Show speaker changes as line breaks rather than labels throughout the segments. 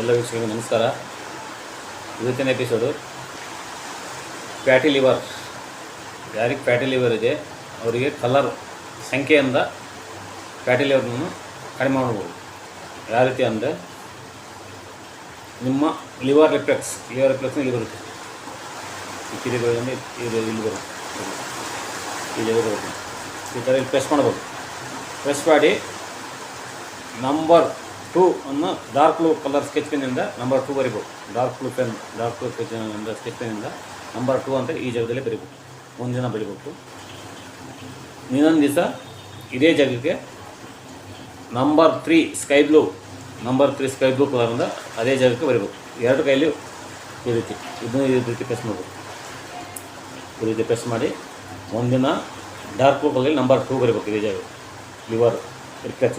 ಎಲ್ಲ ವೀಕ್ಷಕರಿಗೆ ನಮಸ್ಕಾರ. ಇವತ್ತಿನ ಎಪಿಸೋಡು ಫ್ಯಾಟಿ ಲಿವರ್ ಯಾರಿಗೆ ಫ್ಯಾಟಿ ಲಿವರ್ ಇದೆ, ಅವರಿಗೆ ಕಲರ್ ಸಂಖ್ಯೆಯಿಂದ ಫ್ಯಾಟಿ ಲಿವರ್ನನ್ನು ಕಡಿಮೆ ಮಾಡ್ಬೋದು. ಯಾವ ರೀತಿ ಅಂದರೆ ನಿಮ್ಮ ಲಿವರ್ ರಿಫ್ಲೆಕ್ಸ್ ಲಿವರ್ ರಿಫ್ಲೆಕ್ಸ್ ಇಲ್ಲಿ ಬರುತ್ತೆ. ಈ ಕಿರಿಗಳಿಂದ ಇಲ್ಲಿ ಬರುತ್ತೆ ಇಲ್ಲಿ ಬರುತ್ತೆ ಈ ಥರ ಇಲ್ಲಿ ಪ್ರೆಸ್ ಮಾಡ್ಬೋದು. ಪ್ರೆಸ್ ಮಾಡಿ ನಂಬರ್ ಟೂ ಅನ್ನು ಡಾರ್ಕ್ ಬ್ಲೂ ಕಲರ್ ಸ್ಕೆಚ್ ಪೆನ್ನಿಂದ ನಂಬರ್ ಟೂ ಬರಿಬೋದು. Dark blue pen dark blue sketch ಪೆನ್ನಿಂದ number two ಅಂತ ಈ ಜಾಗದಲ್ಲಿ ಒಂದು ದಿನ ಬರಿಬೇಕು. ಇನ್ನೊಂದು ದಿವಸ ಇದೇ ಜಾಗಕ್ಕೆ number three sky blue number three sky blue ಕಲರಿಂದ ಅದೇ ಜಾಗಕ್ಕೆ ಬರಿಬೇಕು ಎರಡು ಕೈಲಿ ಈ ರೀತಿ, ಇದನ್ನು ಈ ರೀತಿ ಪ್ರೆಸ್ ಮಾಡಬೇಕು ಈ ರೀತಿ ಪ್ರೆಸ್ ಮಾಡಿ ಒಂದಿನ ಡಾರ್ಕ್ ಬ್ಲೂ ಕಲರಲ್ಲಿ ನಂಬರ್ ಟೂ ಬರಿಬೇಕು ಇದೇ ಜಾಗ. ಲಿವರ್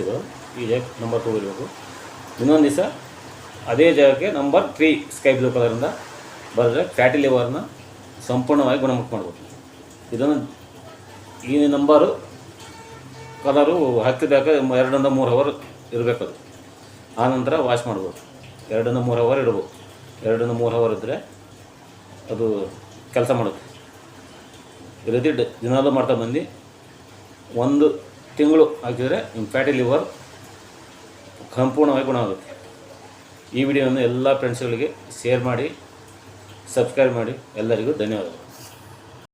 ಇದು. ಈ ಜಾಗ ನಂಬರ್ ಟೂ ಬರಬೇಕು ಇನ್ನೊಂದು ದಿವಸ ಅದೇ ಜಾಗಕ್ಕೆ ನಂಬರ್ ತ್ರೀ ಸ್ಕೈ ಬ್ಲೂ ಕಲರಿಂದ ಬರೆದ್ರೆ ಫ್ಯಾಟಿ ಲಿವರ್ನ ಸಂಪೂರ್ಣವಾಗಿ ಗುಣಮುಖ ಮಾಡ್ಬೋದು ಇದನ್ನು ಈ ನಂಬರು ಕಲರು ಹಾಕಿದಾಗ ಎರಡರಿಂದ ಮೂರು ಅವರ್ ಇರಬೇಕು ಅದು. ಆನಂತರ ವಾಶ್ ಮಾಡ್ಬೋದು. ಎರಡರಿಂದ ಮೂರು ಅವರ್ ಇಡ್ಬೋದು. ಎರಡರಿಂದ ಮೂರು ಅವರ್ ಇದ್ದರೆ ಅದು ಕೆಲಸ ಮಾಡುತ್ತೆ. ಈ ದಿನಾಲೂ ಮಾಡ್ತಾ ಬಂದು ಒಂದು ತಿಂಗಳು ಹಾಕಿದರೆ ನಿಮ್ಮ ಫ್ಯಾಟಿ ಲಿವರ್ ಸಂಪೂರ್ಣವಾಗಿ ಗುಣ ಆಗುತ್ತೆ ಈ ವಿಡಿಯೋವನ್ನು ಎಲ್ಲ ಫ್ರೆಂಡ್ಸ್ಗಳಿಗೆ ಶೇರ್ ಮಾಡಿ ಸಬ್ಸ್ಕ್ರೈಬ್ ಮಾಡಿ ಎಲ್ಲರಿಗೂ ಧನ್ಯವಾದಗಳು.